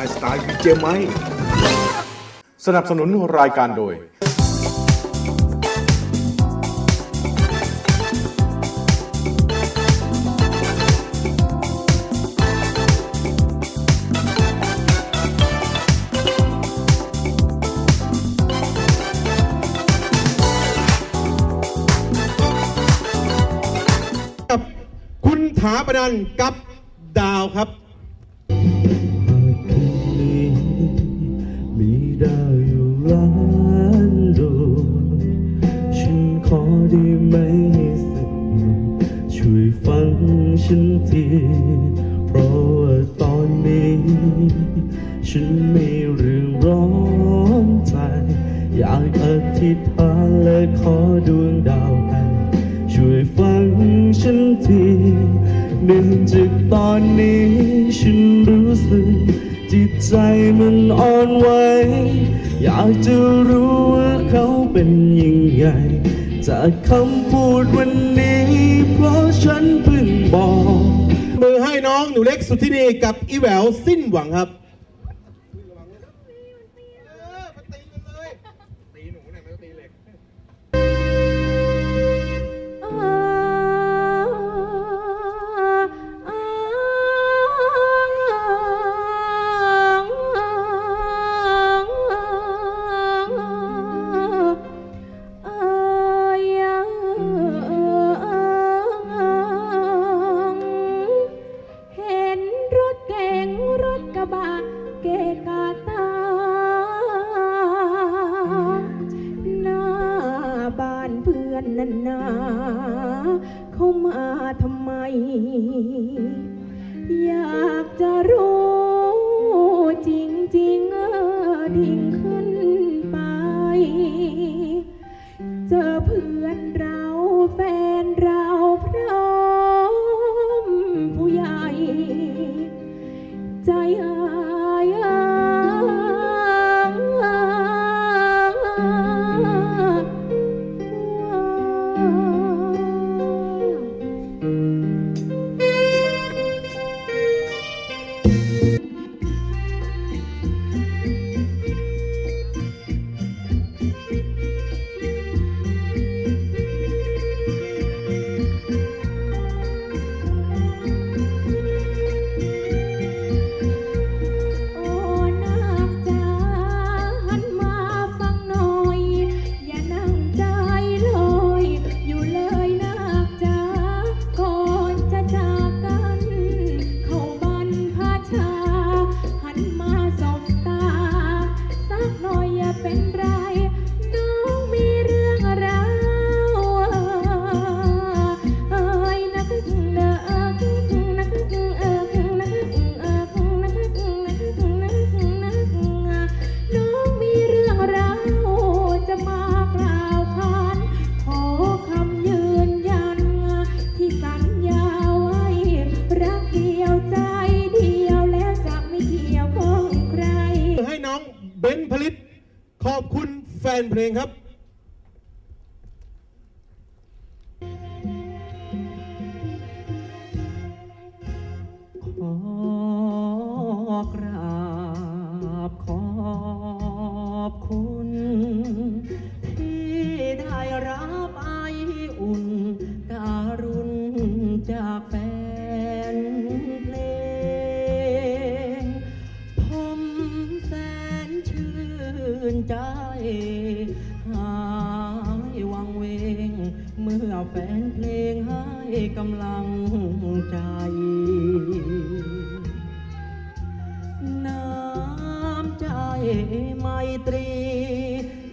My Style วีเจไหมสนับสนุนรายการโดย กับคุณถาปนันกับดาวครับ ดาวอยู่ล้านดวงฉันขอได้ไหมให้สักหน่อยช่วยฟังฉันทีเพราะว่าตอนนี้ ฉันมีเรื่องร้อนใจ อยากอธิษฐานและขอดวงดาวให้ช่วยฟังฉันทีเนื่องจากตอนนี้ ใจมันอ่อนไหวอยากจะรู้ว่าเขาเป็นยังไง จากคำพูดวันนี้ เพราะฉันเพิ่งบอก มือให้น้องหนูเล็กสุธินีกับอีแหววสิ้นหวังครับ นนันนาเข้ามาทำไม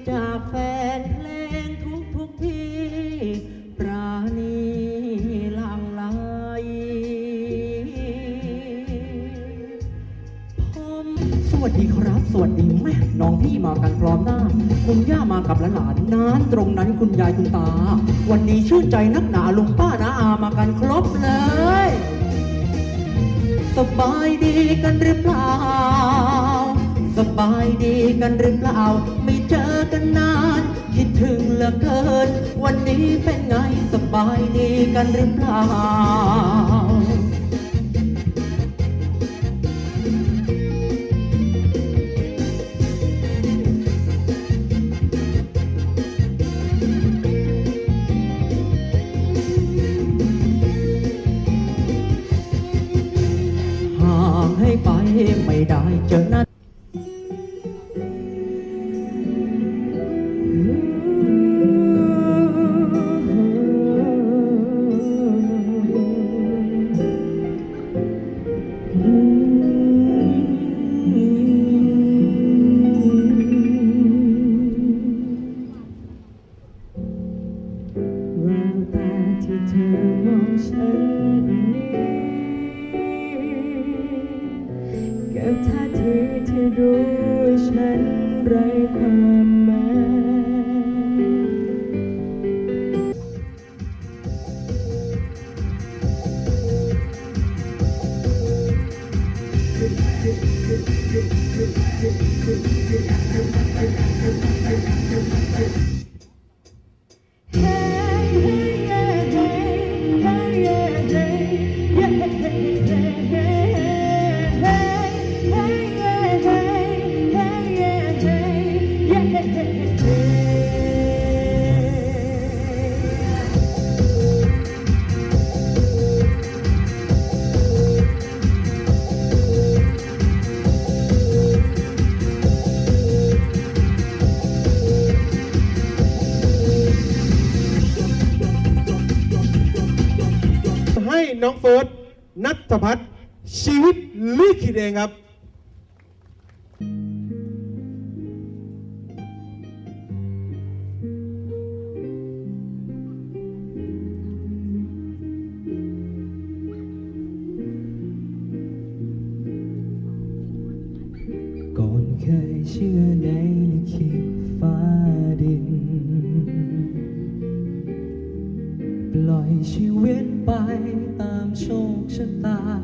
จากแฟนเพลงทุกทุกที่ ปราณีหลังไหลผมสวัสดีครับ สวัสดีแม่น้องพี่มากันพร้อมหน้า คุณย่ามากับหลานๆนั้นตรงนั้นคุณยายคุณตา วันนี้ชื่นใจนักหนาลุงป้านาอามากันครบเลย สบายดีกันหรือเปล่า สบายดีกันหรือเปล่า ไม่เจอกันนาน คิดถึงเหลือเกิน วันนี้เป็นไงสบายดีกันหรือเปล่า งครับคยเชื่อในลิขิตฟ้าดิน ปล่อยชีวิตไปตามโชคชะตา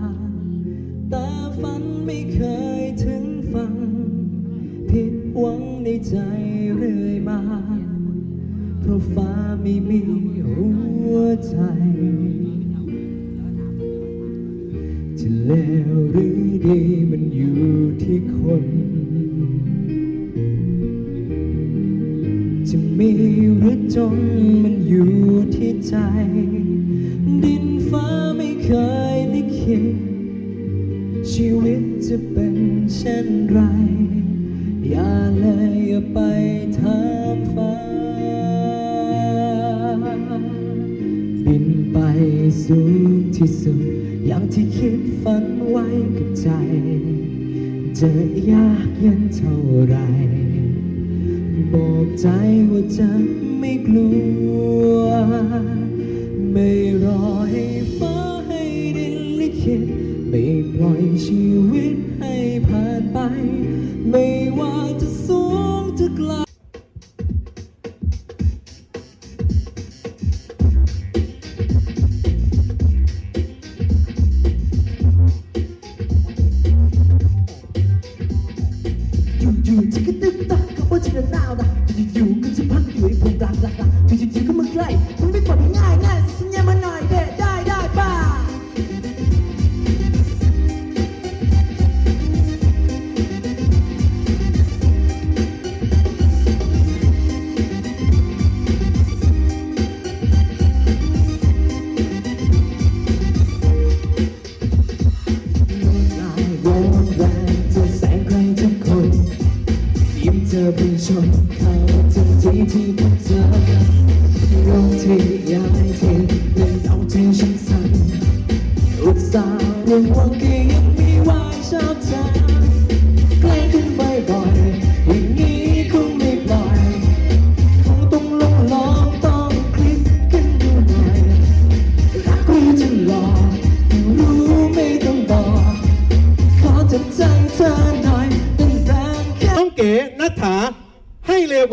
จะแล้วหรือดีมันอยู่ที่คน จะมีหรือจนมันอยู่ที่ใจ บอกใจว่าจะไม่กลัว ไม่รอให้ฟ้าให้ดินลิขิตไม่ปล่อยชี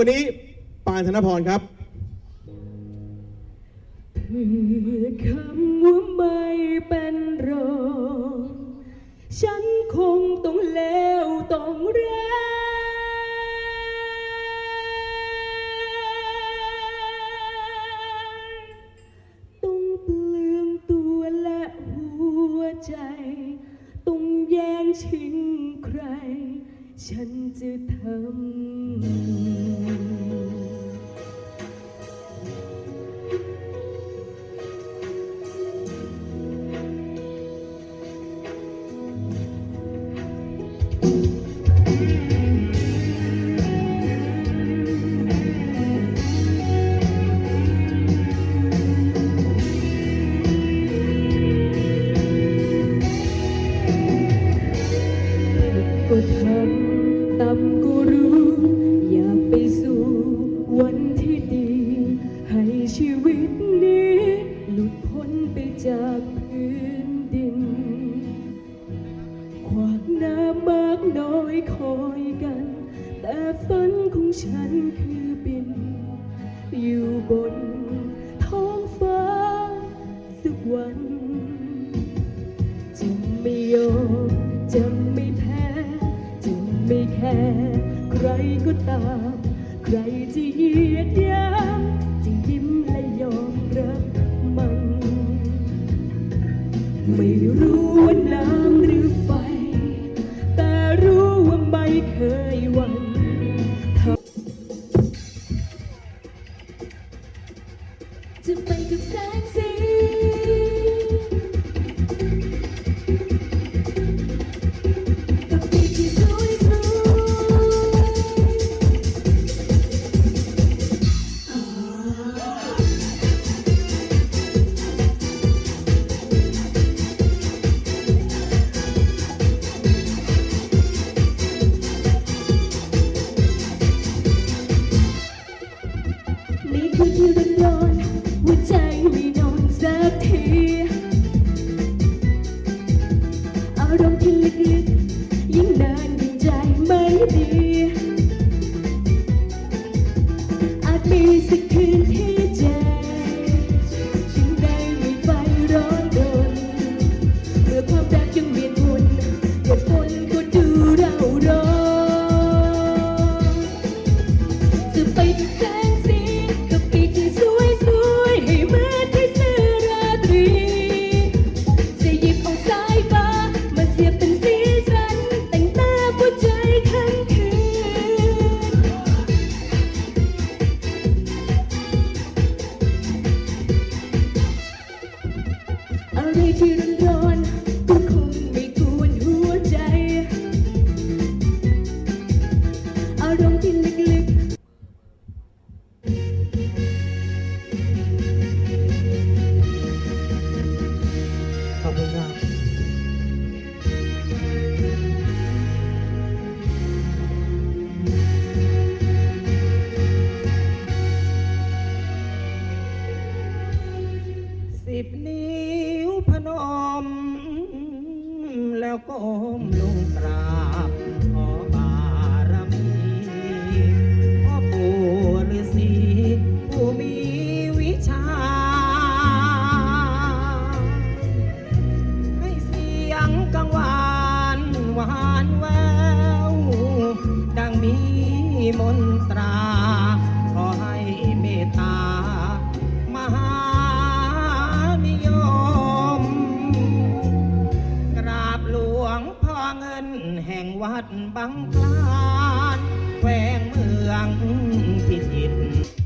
วันนี้ปานธนพรครับ เธอคำว่าไม่เป็นรองฉันคงต้องเลวต้องแรต้องเปลืองตัวและหัวใจ ต้องแย่งชิงใคร ฉันจะทำ วันที่ could you ignore? แห่งวัดบางคลานแควงเมืองพิจิตร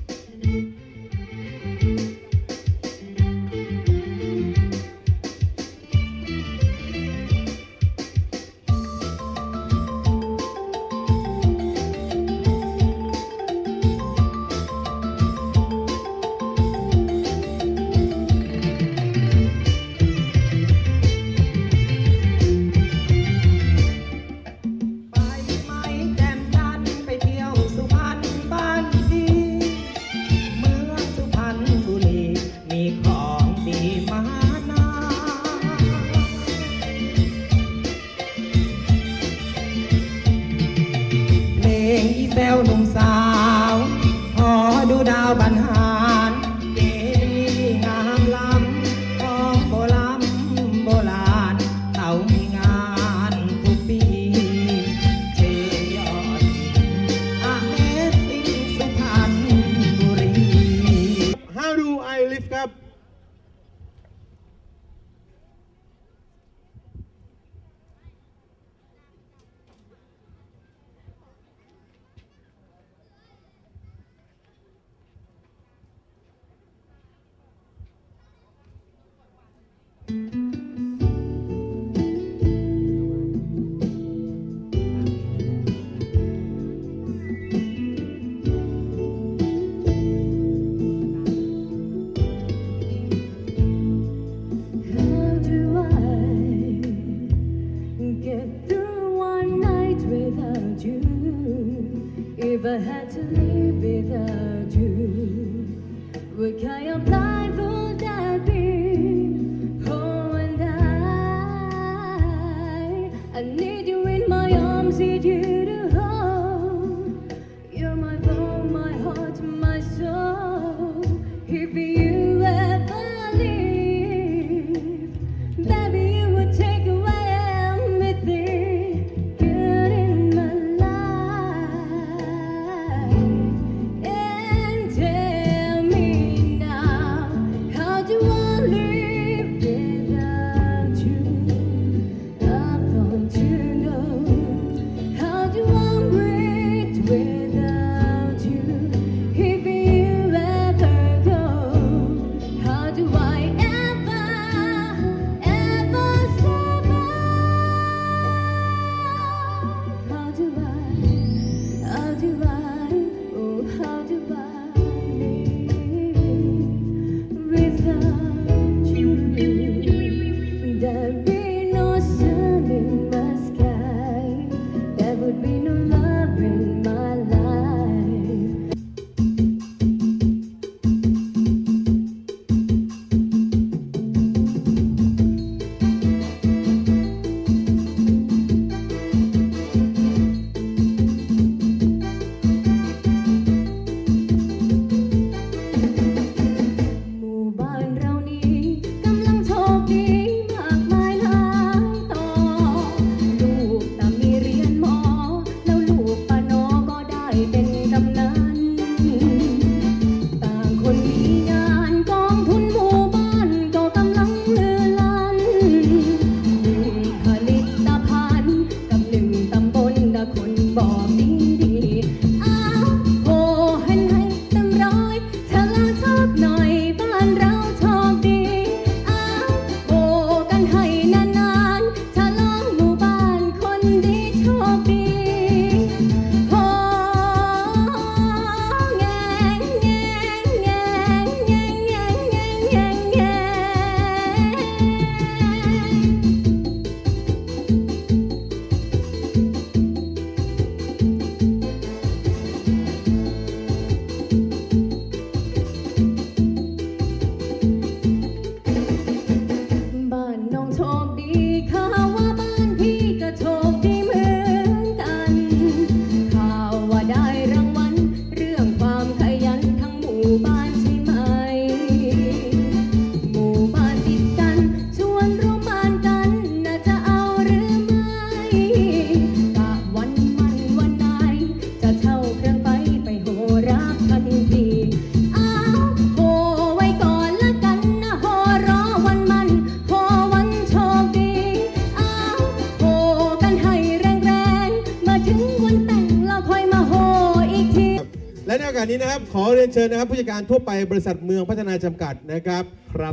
และในโอกาสนี้นะครับ ขอเรียนเชิญนะครับ ผู้จัดการทั่วไปบริษัทเมืองพัฒนาจำกัดนะครับ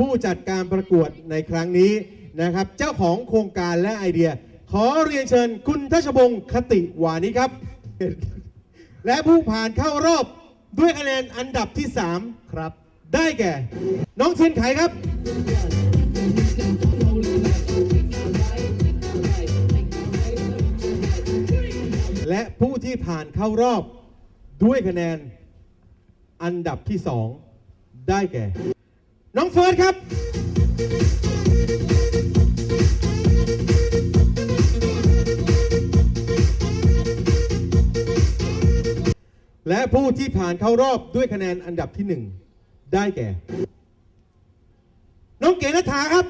ผู้จัดการประกวดในครั้งนี้นะครับ เจ้าของโครงการและไอเดีย ขอเรียนเชิญคุณทัชบงศ์คติวานิครับ และผู้ผ่านเข้ารอบด้วยคะแนนอันดับที่3ครับได้แก่ น้องเทียนไขครับ และผู้ที่ผ่านเข้ารอบด้วยคะแนน อันดับที่สองได้แก่ น้องเฟิร์สครับ และผู้ที่ผ่านเข้ารอบด้วยคะแนนอันดับที่หนึ่งได้แก่ น้องเก๋นัฐาครับ